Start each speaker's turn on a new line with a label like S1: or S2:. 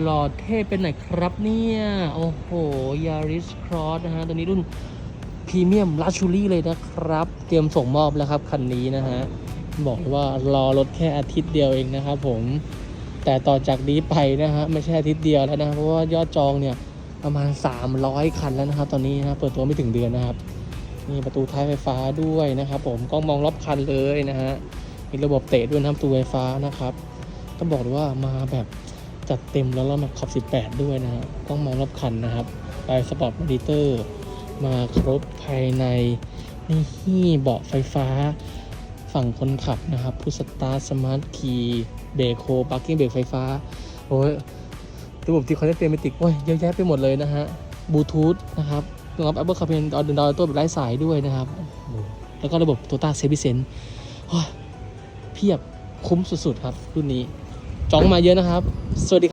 S1: หล่อเท่เป็นไหนครับเนี่ย โอ้โหยาริสครอสนะฮะ ตัวนี้รุ่นพรีเมียมลัชชูรี่เลยนะครับ เตรียมส่งมอบแล้วครับ คันนี้นะฮะ บอกเลยว่ารอรถแค่อาทิตย์เดียวเองนะครับผม แต่ต่อจากนี้ไปนะฮะ ไม่ใช่อาทิตย์เดียวแล้วนะ เพราะว่ายอดจองเนี่ยประมาณ 300 คันแล้วนะครับ ตอนนี้นะเปิดตัวไม่ถึงเดือนนะครับมีประตูท้ายไฟฟ้าด้วยนะครับ ผมกล้องมองรอบคันเลยนะฮะมีระบบเตะด้วยนะครับประตูไฟฟ้านะครับต้องบอกเลยว่ามาแบบ จัดเต็มแล้วแล้วมาขอบ 18 ด้วยนะฮะกล้องมองรอบคันนะครับไฟสปอร์ตมอนิเตอร์มาครบภายในนี่เบาะไฟฟ้าฝั่งคนขับนะครับพุสตาร์สมาร์ทคีย์เบรกโฮปาร์กิ้งเบรกไฟฟ้าโอ้ยระบบที่เขาได้เต็มไปติดโอ้ยเยอะแยะไปหมดเลยนะฮะบลูทูธนะครับรองรับ Apple CarPlay ดาวดาวตัวแบบไร้สายด้วยนะครับ แล้วก็ระบบ Toyota s a f e Sense โอ้ยเพียบคุ้มสุดๆครับรุ่นนี้ จองมาเยอะนะครับ สวัสดี